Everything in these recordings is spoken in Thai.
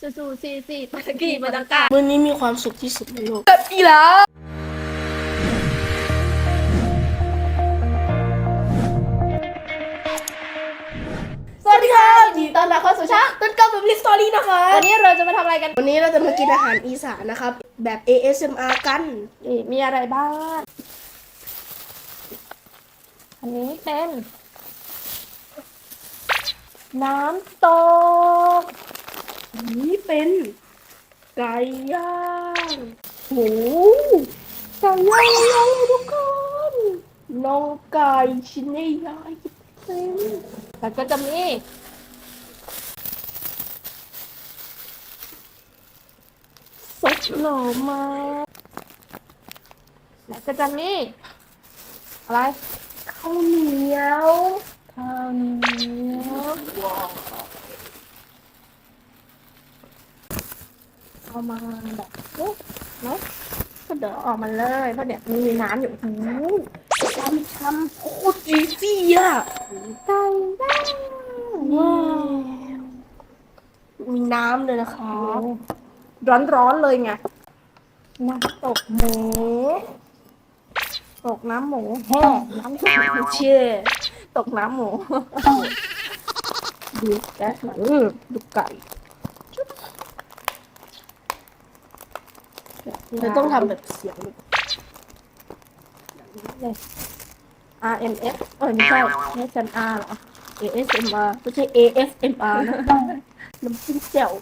ซูซูซีซีตะกี้มาตังกามื้อนี้มีความสุขที่สุดในโลกอีหลาสวัสดีค่ะยินดีต้อนรับเข้าสู่ช่องต้นกำกับลิสตอรี่นะคะ วันนี้เราจะมาทำอะไรกัน วันนี้เราจะมากินอาหารอีสานนะครับ แบบ ASMR กันนี่มีอะไรบ้าง อันนี้เป็น น้ำตกอั นี้เป็นไก่ย่างหไก่ย่างเลยทุกคนน้องไก่ชิ้นใหญ่เป็นแล้วก็จะมีซอสหน่อไม้แล้วก็จะมีอะไรข้าวเหนียวข้าวเหนียว เอามาแบบนี้เนาะก็เดี๋ยวเอาออกมาเลยเพราะเดี๋ยวมีน้ำอยู่หูช้ำช้ำๆโคตรจีซี่อะไก่ย่างว้าวมีน้ำเลยนะคะร้อนร้อนๆเลยไงน้ำตกหมูตกน้ำหมูแห้งน้ำตกหมูเชื่อตกน้ำหมูดูแกะหนังดูไก่ เราต้องทำแบบเสียงเลย R M F เออไม่ใช่ไม่ใช่ R หรอ ASMR ไม่ใช่ AFMR นะน้ำจิ้มแจ่ว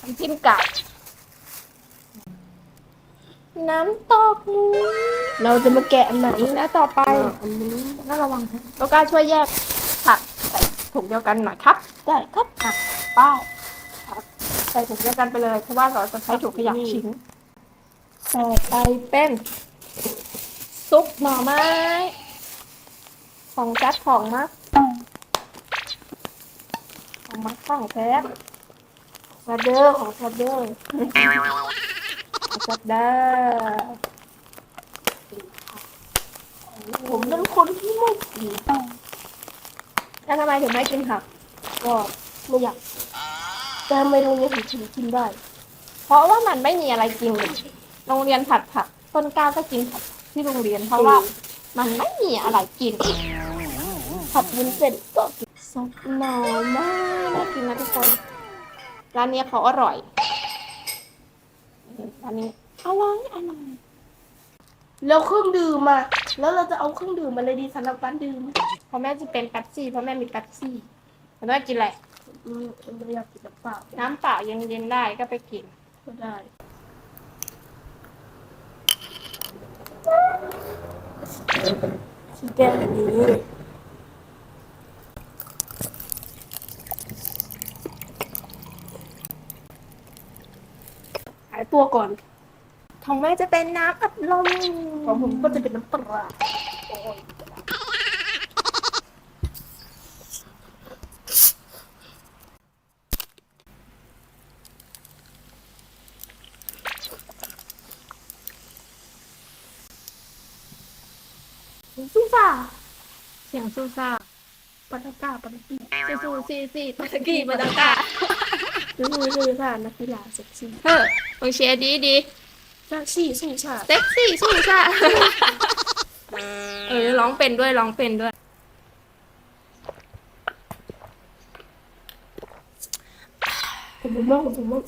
น้ำจิ้มไก่น้ำตกมูเราจะมาแกะอันไหนแล้วต่อไปอันนี้น่าระวังนะแล้วก็ช่วยแยกผักใส่ถุงเดียวกันหน่อยครับ ได้ครับอะป้าใส่ถุงเดียวกันไปเลยเพราะว่าเราจะใช้ถุงขยะชิ้น ต่อไปเป็นซุปหน่อไม้ ของจัดของมักของมักของแท้ซาเดอร์ของซาเดอร์ของจัดเด้อผมเป็นคนที่ไม่กินแล้วทำไมถึงไม่กินผักก็ไม่อยากแต่ทำไมโรงเรียนถึงกินกินได้ เพราะว่ามันไม่มีอะไรกินเลย โรงเรียนผัดผักต้นกล้าก็กินผักที่โรงเรียนเพราะว่า มันไม่มีอะไรกิน ผัดวุ้นเส้นก็กินซุปหน่อไม้น่ากินนะทุกคน ร้านนี้เขาอร่อยร้านนี้อร่อยอร่อยแล้วเครื่องดื่มมา แล้วเราจะเอาเครื่องดื่มมาเลยดีสำหรับการดื่มเพราะแม่จะเป็นแป๊บซี่เพราะแม่มีแป๊บซี่แล้วแม่กินอะไรอืมไม่อยากกินน้ำเปล่าน้ำเปล่าเย็นๆได้ก็ไปกินก็ได้ ขี้แก้วนี้หายตัวก่อน ของแม่จะเป็นน้ำอัดลมของผมก็จะเป็นน้ำปลาโอ้ย ซูซ่าเสียงซูซ่าปาตากาปาตากีซูซูซีซีปาตากีปาตากานี่คือค่ะนักกีฬาเซ็กซี่เฮ้อมึงเชียร์ดีดีเซ็กซี่สู้ชาติเซ็กซี่ซูซ่าเออร้องเป็นด้วยร้องเป็นด้วย ผมว่าผมว่า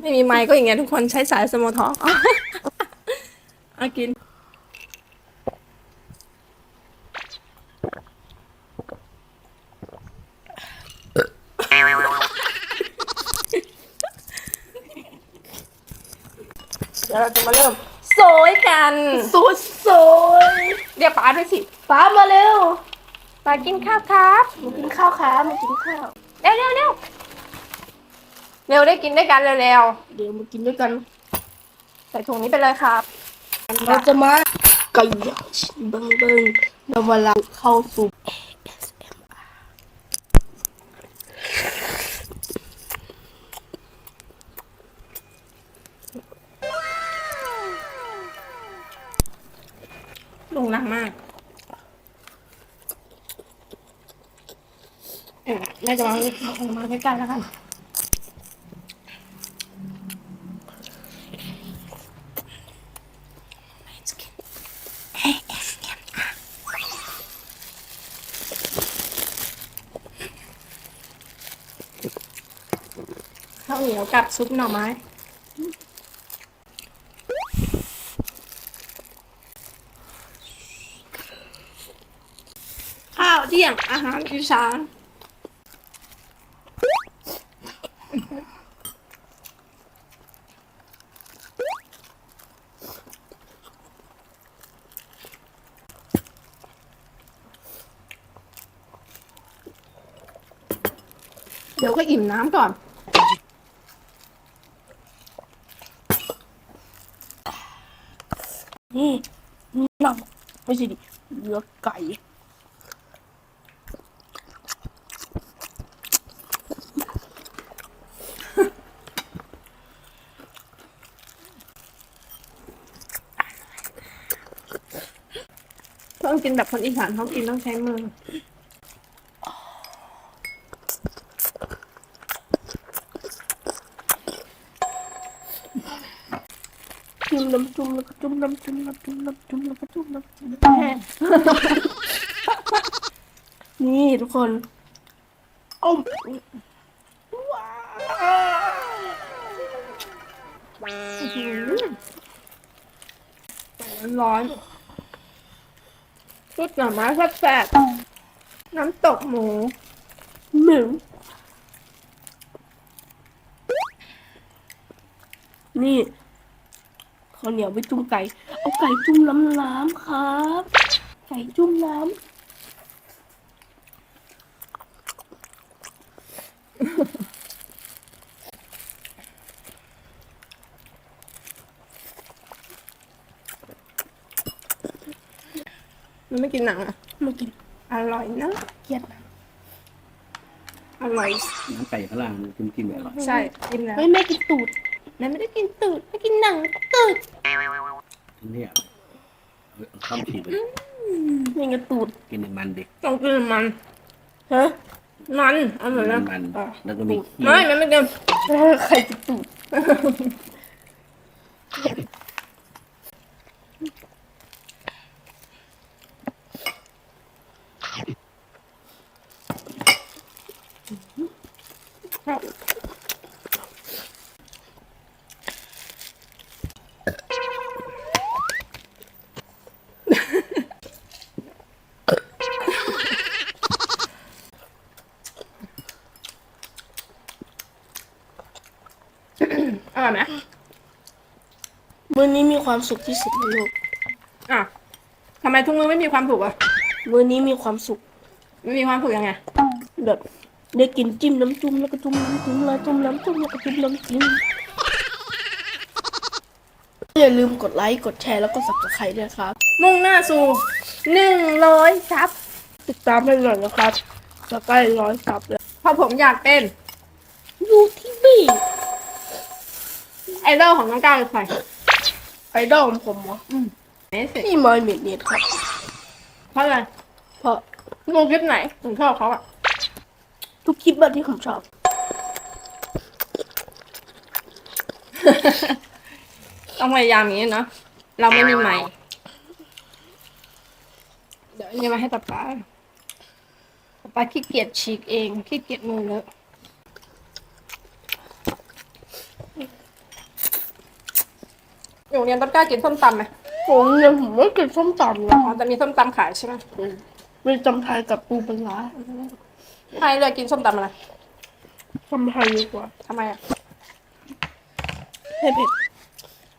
ไม่มีไมค์ก็อย่างเงี้ยทุกคนใช้สายสมอทอกอากิน เดี๋ยวเราจะมาเริ่มโซยกันสุดสวยเรียกป้าด้วยสิป้ามาเร็วป้ากินข้าวครับมากินข้าวขามากินข้าวเร็วเร็วเร็วเร็วได้กินด้วยกันเร็วเดี๋ยวมากินด้วยกันๆใส่ถุงนี้ไปเลยครับเราจะมาไก่ย่างชิ้นเบิ้งเบิ้งเรามาลาเข้าสู่ ลงรังมากแม่จะมางออกมาใกล้แล้วกันข้าวเหนียวกับซุปหน่อไม้ ลี่ยงอาหารอีสานเดี๋ยวก็อิ่มน้ำก่อนนี่หนังไม่ใช่ดิเนื้อไก่ ต้องกินแบบคนอีสานเขากินต้องใช้มือ จุ่มน้ำจุ่มแล้วก็จุ่มน้ำจุ่มน้ำจุ่มน้ำจุ่มแล้วก็จุ่มน้ำจุ่มนี่ทุกคนอ้อมว้าวร้อน ชุดหน่อไม้แซ่บๆน้ำตกหมูเหม็นนี่ข้าวเหนียวไปจุ่มไก่ เอาไก่จุ่มน้ำน้ำครับ ไก่จุ่มน้ำ ไม่กินหนังอะมากิน อร่อยนะเกลียดนะอร่อยน้ำไก่ข้างล่างกินกินแบบอร่อยใช่กินแล้วเฮ้ยแม่กินตูดแม่ไม่ได้กินตูดไม่กินหนังตูดเนี่ยเอาเอาข้ามฉีดไปนี่ไงตูดกินในมันดิต้องกินมันฮะมันอร่อยนะมันอะแล้วก็มีขี้ไม่มันไม่กินใครกินตูด อร่อยไหมมื้อนี้มีความสุขที่สุดในโลก อะทำไมทุกมือไม่มีความสุขอะ มื้อนี้มีความสุข ไม่มีความสุขยังไง แบบ ได้กินจิ้มน้ำจุ่มแล้วก็จุ่มน้ำจุ่มแล้วจุ่มน้ำจุ่มแล้วก็จุ่มน้ำจิ้มอย่าลืมกดไลค์กดแชร์แล้วก็สับสไครต์ด้วยครับ มุ่งหน้าสู่หนึ่งร้อยซับติดตามให้หน่อยนะครับจะใกล้ร้อยซับแล้วเพราะผมอยากเป็นยูทีวีไอดอลของน้องก้าวเลยใครไอดอลของผมเหรอเอ๊ะสิพี่มอยเมดเนตครับเพราะอะไรเพราะดูคลิปไหนถึงชอบเขาอะ ทุกคลิปแบบที่ผมชอบ ต้องพยายามอย่างนี้เนาะเราไม่มีไมค์เดี๋ยวอันนี้มาให้ตาป้าตาป้าขี้เกียจฉีกเองขี้เกียจมือเลอะอยู่โรงเรียนต้นกล้ากินส้มตำไหมผมยังผมไม่กินส้มตำนะอ๋อแต่มีส้มตำขายใช่ไหม มีจำไทยกับปูปลาร้า ใครเลยกินส้มตำอะไรจำไทยดีกว่าทำไมอะให้เผ็ด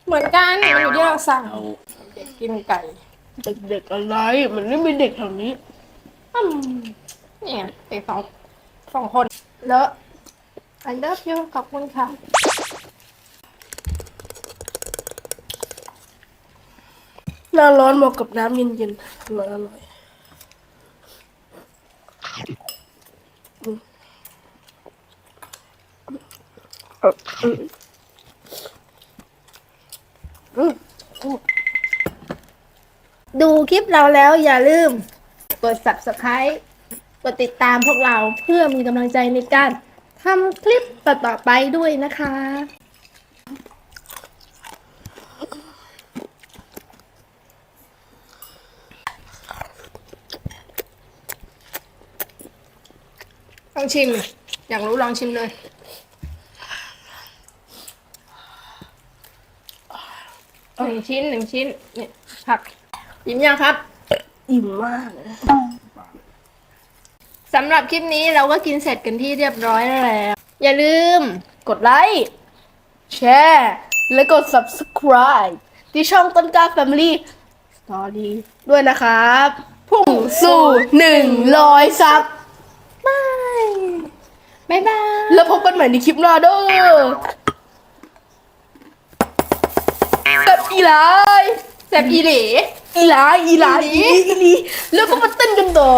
เหมือนกันมันอยู่ที่เราสั่งเอาเด็กกินไก่เด็กๆอะไร มันไม่มีเด็กแถวนี้อืมนี่ไงเด็กสองสองคนเลอะ I love you ขอบคุณค่ะหน้าร้อนเหมาะกับน้ำเย็นๆอร่อยอร่อยอืมเอออืมอืม ดูคลิปเราแล้วอย่าลืม กด subscribe กดติดตามพวกเราเพื่อมีกำลังใจในการทำคลิปต่อๆไปด้วยนะคะ ลองชิม อยากรู้ลองชิมเลย นึ่งชิ้นหนึ่งชิ้นเนี่ยผักยิ้มยังครับ อิ่มมากเลยสำหรับคลิปนี้เราก็กินเสร็จกันที่เรียบร้อยแล้ว อย่าลืมกดไลค์แชร์และกด subscribe ที่ช่องต้นกล้า Family Story ด้วยนะครับ พุ่งสู่หนึ่งร้อยซับบายบายบาย แล้วพบกันใหม่ในคลิปหน้าเด้อ กับอีหลายแซ่บอีหลีอีหลายอีหลายอีหลีอีหลีแล้วก็มาเต้นกันต่อ